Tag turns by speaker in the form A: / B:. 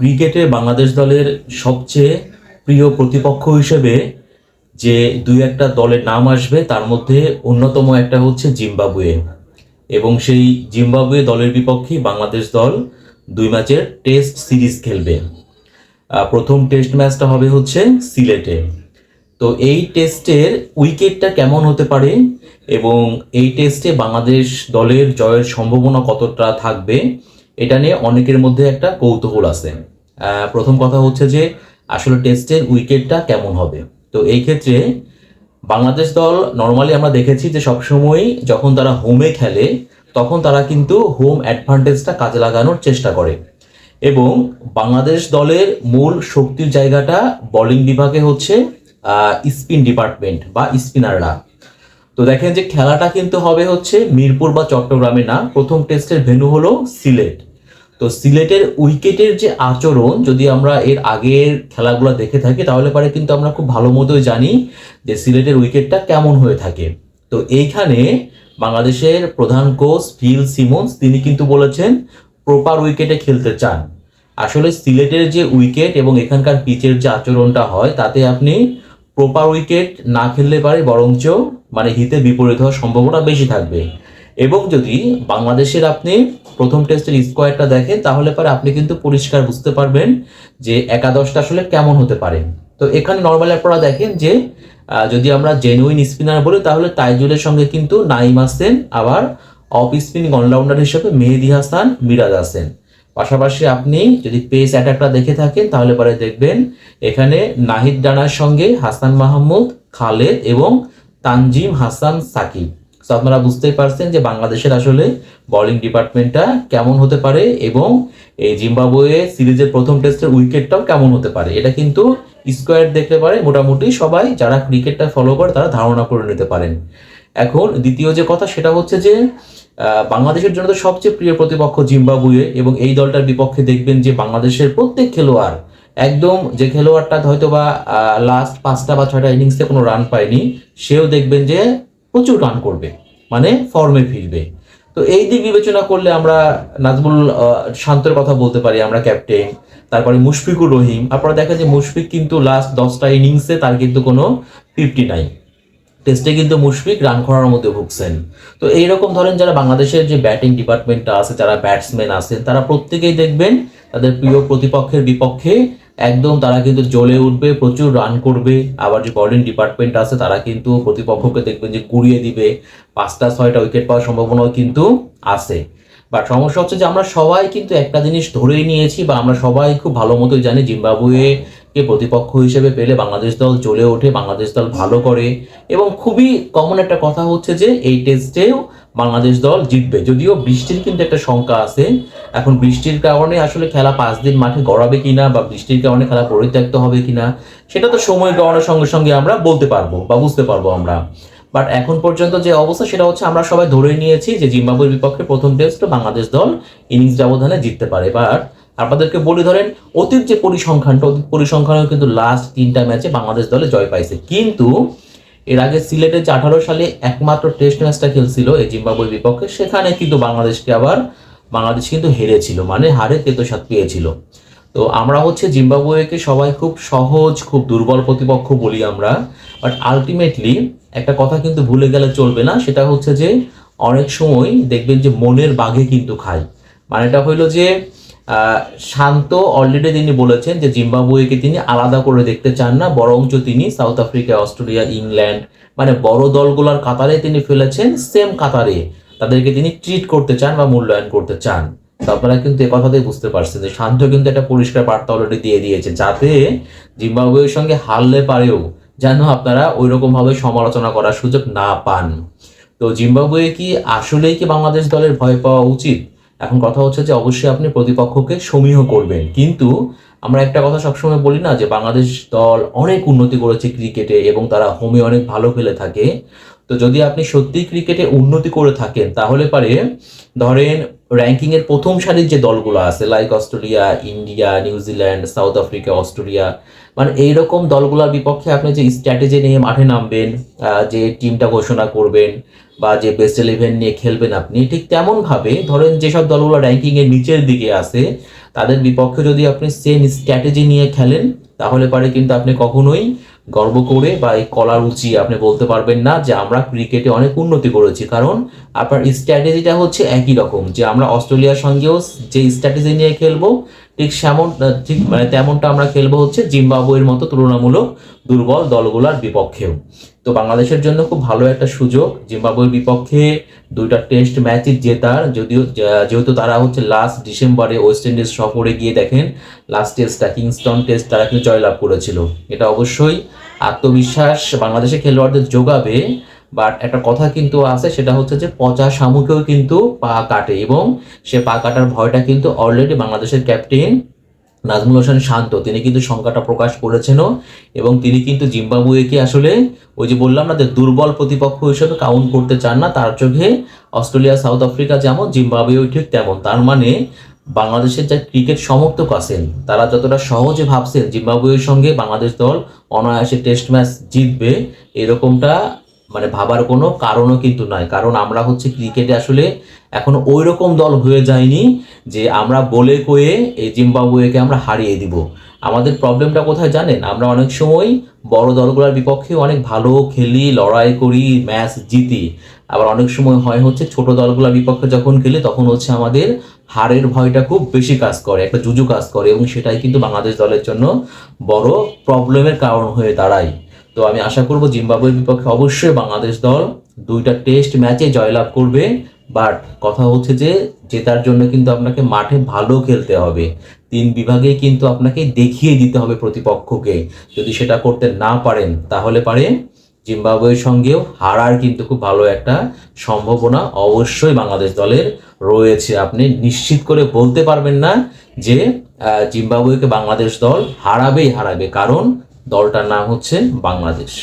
A: ক্রিকেটে বাংলাদেশ দলের সবচেয়ে প্রিয় প্রতিপক্ষ হিসেবে যে দুই একটা দলের নাম আসবে, তার মধ্যে অন্যতম একটা হচ্ছে জিম্বাবুয়ে। এবং সেই জিম্বাবুয়ে দলের বিপক্ষে বাংলাদেশ দল দুই ম্যাচের টেস্ট সিরিজ খেলবে। প্রথম টেস্ট ম্যাচটা হবে হচ্ছে সিলেটে। তো এই টেস্টের উইকেটটা কেমন হতে পারে এবং এই টেস্টে বাংলাদেশ দলের জয়ের সম্ভাবনা কতটা থাকবে এটা নিয়ে অনেকের মধ্যে একটা কৌতূহল আছে। প্রথম কথা হচ্ছে যে, আসলে টেস্টের উইকেটটা কেমন হবে? তো এই ক্ষেত্রে বাংলাদেশ দল নর্মালি আমরা দেখেছি যে সবসময়ই যখন তারা হোমে খেলে, তখন তারা কিন্তু হোম অ্যাডভান্টেজটা কাজে লাগানোর চেষ্টা করে। এবং বাংলাদেশ দলের মূল শক্তির জায়গাটা বোলিং বিভাগে হচ্ছে স্পিন ডিপার্টমেন্ট বা স্পিনাররা তো দেখেন যে খেলাটা কিন্তু হবে হচ্ছে মিরপুর বা চট্টগ্রামে না, প্রথম টেস্টের ভেন্যু হলো সিলেট। তো সিলেটের উইকেটের যে আচরণ, যদি আমরা এর আগের খেলাগুলো দেখে থাকি, তাহলে পরে কিন্তু আমরা খুব ভালো মতোই জানি যে সিলেটের উইকেটটা কেমন হয়ে থাকে। তো এইখানে বাংলাদেশের প্রধান কোচ ফিল সিমন্স, তিনি কিন্তু বলেছেন, প্রপার উইকেটে খেলতে চান। আসলে সিলেটের যে উইকেট এবং এখানকার পিচের যে আচরণটা হয়, তাতে আপনি প্রপার উইকেট না খেললে পারে বরঞ্চ মানে হিতে বিপরীত হওয়ার সম্ভাবনা বেশি থাকবে। এবং যদি বাংলাদেশের আপনি প্রথম টেস্টের স্কোয়ারটা দেখেন, তাহলে পরে আপনি কিন্তু পরিষ্কার বুঝতে পারবেন যে একাদশটা আসলে কেমন হতে পারে। তো এখানে নর্মালি আপনারা দেখেন যে যদি আমরা জেনুইন স্পিনার বলি, তাহলে তাইজুলের সঙ্গে কিন্তু নাইম আছেন আবার অফ স্পিনিং অলরাউন্ডার হিসেবে মেহেদি হাসান, মিরাজ আছেন পাশাপাশি আপনি যদি পেস অ্যাটাকটা দেখে থাকেন, তাহলে পরে দেখবেন এখানে নাহিদ ডানার সঙ্গে হাসান মাহমুদ, খালেদ এবং তানজিম হাসান সাকিব। তো আপনারা বুঝতেই পারছেন যে বাংলাদেশের আসলে বোলিং ডিপার্টমেন্টটা কেমন হতে পারে এবং এই জিম্বাবুয়ে সিরিজের প্রথম টেস্টের উইকেটটাও কেমন হতে পারে। এটা কিন্তু স্কোয়ার দেখতে পারে। মোটামুটি সবাই যারা ক্রিকেটটা ফলো করে, তারা ধারণা করে নিতে পারেন। এখন দ্বিতীয় যে কথা, সেটা হচ্ছে যে বাংলাদেশের জন্য তো সবচেয়ে প্রিয় প্রতিপক্ষ জিম্বাবুয়ে এবং এই দলটার বিপক্ষে দেখবেন যে বাংলাদেশের প্রত্যেক খেলোয়াড় একদম যে খেলোয়াড়টা হয়তো বা লাস্ট পাঁচটা বা ছয়টা ইনিংসে কোনো রান পায়নি, সেও দেখবেন যে প্রচুর রান করবে মানে ফর্মে ফিরবে। তো এই দিক বিবেচনা করলে আমরা নাজমুল শান্তর কথা বলতে পারি, আমরা ক্যাপ্টেন তারপরে মুশফিকুর রহিম আপনারা দেখেন যে মুশফিক কিন্তু লাস্ট দশটা ইনিংসে তার কিন্তু কোনো ফিফটি নাই। টেস্টে কিন্তু মুশফিক রান করার মধ্যে ভুগছেন। তো এইরকম ধরেন যারা বাংলাদেশের যে ব্যাটিং ডিপার্টমেন্টটা আছে, যারা ব্যাটসম্যান আছেন, তারা প্রত্যেকেই দেখবেন তাদের প্রিয় প্রতিপক্ষের বিপক্ষে একদম তারা কিন্তু জ্বলে উঠবে, প্রচুর রান করবে। আবার যে বোলিং ডিপার্টমেন্ট আছে, তারা কিন্তু প্রতিপক্ষকে দেখবেন যে কুড়িয়ে দিবে। পাঁচটা, ছয়টা উইকেট পাওয়ার সম্ভাবনাও কিন্তু আছে। বাট সমস্যা হচ্ছে যে আমরা সবাই কিন্তু একটা জিনিস ধরেই নিয়েছি বা আমরা সবাই খুব ভালো মতোই জানি জিম্বাবুয়ে কে প্রতিপক্ষ হিসেবে পেলে বাংলাদেশ দল জ্বলে ওঠে, বাংলাদেশ দল ভালো করে। এবং খুবই কমন একটা কথা হচ্ছে যে এই টেস্টেও বাংলাদেশ দল জিতবে। যদিও বৃষ্টির কিন্তু একটা শঙ্কা আছে। এখন বৃষ্টির কারণে আসলে খেলা পাঁচ দিন মাঠে গড়াবে কিনা বা বৃষ্টির কারণে খেলা পরিত্যক্ত হবে কিনা, সেটা তো সময় গড়ানোর সঙ্গে সঙ্গে আমরা বলতে পারব বা বুঝতে পারব আমরা। বাট এখন পর্যন্ত যে অবস্থা, সেটা হচ্ছে আমরা সবাই ধরে নিয়েছি যে জিম্বাবুয়ের বিপক্ষে প্রথম টেস্ট বাংলাদেশ দল ইনিংস ব্যবধানে জিততে পারে। বাট আপনাদেরকে বলি ধরেন, অতীত যে পরিসংখ্যানটা, অতীত পরিসংখ্যানেও কিন্তু লাস্ট তিনটা ম্যাচে বাংলাদেশ দলে জয় পাইছে। কিন্তু এর আগে সিলেটে আঠারো সালে একমাত্র টেস্ট ম্যাচটা খেলছিল এই জিম্বাবুয়ের বিপক্ষে। সেখানে কিন্তু বাংলাদেশকে আবার, বাংলাদেশ কিন্তু হেরেছিল মানে হারে তেতোসাত পেয়েছিল। তো আমরা হচ্ছে জিম্বাবুয়েকে সবাই খুব সহজ, খুব দুর্বল প্রতিপক্ষ বলি আমরা। বাট আলটিমেটলি একটা কথা কিন্তু ভুলে গেলে চলবে না, সেটা হচ্ছে যে অনেক সময় দেখবেন যে মনের বাঘে কিন্তু খায়। মানেটা হইল যে শান্ত অলরেডি তিনি বলেছেন যে জিম্বাবুয়েকে তিনি আলাদা করে দেখতে চান না, বরঞ্চ তিনি সাউথ আফ্রিকা, অস্ট্রেলিয়া, ইংল্যান্ড মানে বড় দলগুলোর কাতারে তিনি ফেলেছেন সেম কাতারে তাদেরকে তিনি ট্রিট করতে চান বা মূল্যায়ন করতে চান। আপনারা কিন্তু এ কথাতেই বুঝতে পারছেন যে শান্ত কিন্তু একটা পরিষ্কার বার্তা অলরেডি দিয়ে দিয়েছে, যাতে জিম্বাবুয়ের সঙ্গে হারলে পারেও যেন আপনারা ওই রকম ভাবে সমালোচনা করার সুযোগ না পান। তো জিম্বাবুয়ে কি আসলেই কি বাংলাদেশ দলের ভয় পাওয়া উচিত? এখন কথা হচ্ছে যে অবশ্যই আপনি প্রতিপক্ষকে সমীহ করবেন। কিন্তু আমরা একটা কথা সবসময় বলি না যে বাংলাদেশ দল অনেক উন্নতি করেছে ক্রিকেটে এবং তারা হোমে অনেক ভালো খেলে থাকে। তো যদি আপনি সত্যি ক্রিকেটে উন্নতি করে থাকেন, তাহলে পারে ধরেন র্যাঙ্কিং এর প্রথম সারির যে দলগুলো আছে like Australia, India New Zealand South Africa Australia মানে এইরকম দলগুলোর বিপক্ষে আপনি যে স্ট্র্যাটেজি নিয়ে মাঠে নামবেন যে টিমটা ঘোষণা করবেন বা যে বেস্ট ইলেভেন নিয়ে খেলবেন আপনি, ঠিক তেমন ভাবে ধরেন যেসব দলগুলো র্যাঙ্কিং এর নিচের দিকে আছে, তাদের বিপক্ষে যদি আপনি সেম স্ট্র্যাটেজি নিয়ে খেলেন, তাহলে পারে কিন্তু আপনি কখনোই গর্ব করে বা এই কলার উঁচিয়ে আপনি বলতে পারবেন না যে আমরা ক্রিকেটে অনেক উন্নতি করেছি। কারণ আপনার স্ট্র্যাটেজিটা হচ্ছে একই রকম যে আমরা অস্ট্রেলিয়ার সঙ্গেও যে স্ট্র্যাটেজি নিয়ে খেলব ঠিক সেমন ঠিক মানে তেমনটা আমরা খেলব হচ্ছে জিম্বাবুয়ের মতো তুলনামূলক দুর্বল দলগুলোর বিপক্ষেও। তো বাংলাদেশের জন্য খুব ভালো একটা সুযোগ, জিম্বাবুয়ের বিপক্ষে দুইটা টেস্ট ম্যাচই জেতার, যদিও যেহেতু তারা হচ্ছে লাস্ট ডিসেম্বরে ওয়েস্ট ইন্ডিজ সফরে গিয়ে দেখেন লাস্ট টেস্টটা কিংস্টন টেস্ট তারা কিন্তু জয়লাভ করেছিল। এটা অবশ্যই আত্মবিশ্বাস বাংলাদেশের খেলোয়াড়দের যোগাবে বাট একটা কথা কিন্তু আছে, সেটা হচ্ছে যে পচা শামুকেও কিন্তু পা কাটে এবং সে পা কাটার ভয়টা কিন্তু অলরেডি বাংলাদেশের ক্যাপ্টেন নাজমুল হোসেন শান্ত। তিনি কিন্তু সংখ্যাটা প্রকাশ করেছেনও এবং তিনি কিন্তু জিম্বাবুয়েকে আসলে ওই যে বললাম না যে দুর্বল প্রতিপক্ষ হিসেবে কাউন্ট করতে চান না, তার চোখে অস্ট্রেলিয়া, সাউথ আফ্রিকা যেমন, জিম্বাবুয়েও ঠিক তেমন। তার মানে বাংলাদেশের যা ক্রিকেট সমর্থক আছেন, তারা যতটা সহজে ভাবছেন, জিম্বাবুয়ের সঙ্গে বাংলাদেশ দল অনায়াসে টেস্ট ম্যাচ জিতবে, এরকমটা মানে ভাবার কোনো কারণও কিন্তু নয় কারণ আমরা হচ্ছে ক্রিকেটে আসলে এখন ওই রকম দল হয়ে যায়নি যে আমরা বলে কয়ে এই জিম্বাবুয়েকে আমরা হারিয়ে দিব। আমাদের প্রবলেমটা কোথায় জানেন? আমরা অনেক সময় বড় দলগুলোর বিপক্ষে অনেক ভালো খেলি, লড়াই করি, ম্যাচ জিতি। আবার অনেক সময় হয় হচ্ছে ছোট দলগুলোর বিপক্ষে যখন খেলি তখন হচ্ছে আমাদের হারের ভয়টা খুব বেশি কাজ করে, একটা জুজু কাজ করে এবং সেটাই কিন্তু বাংলাদেশ দলের জন্য বড় প্রবলেমের কারণ হয়ে দাঁড়ায়। তো আমি আশা করব জিম্বাবুয়ের বিপক্ষে অবশ্যই বাংলাদেশ দল দুইটা টেস্ট ম্যাচে জয়লাভ করবে। বাট কথা হচ্ছে যে, জেতার জন্য কিন্তু আপনাকে মাঠে ভালো খেলতে হবে। তিন বিভাগে কিন্তু আপনাকে দেখিয়ে দিতে হবে প্রতিপক্ষকে। যদি সেটা করতে না পারেন, তাহলে পারে জিম্বাবুয়ের সঙ্গেও হারার কিন্তু খুব ভালো একটা সম্ভাবনা অবশ্যই বাংলাদেশ দলের রয়েছে। আপনি নিশ্চিত করে বলতে পারবেন না যে জিম্বাবুয়েকে বাংলাদেশ দল হারাবেই হারাবে। কারণ দলটার নাম হচ্ছে বাংলাদেশ।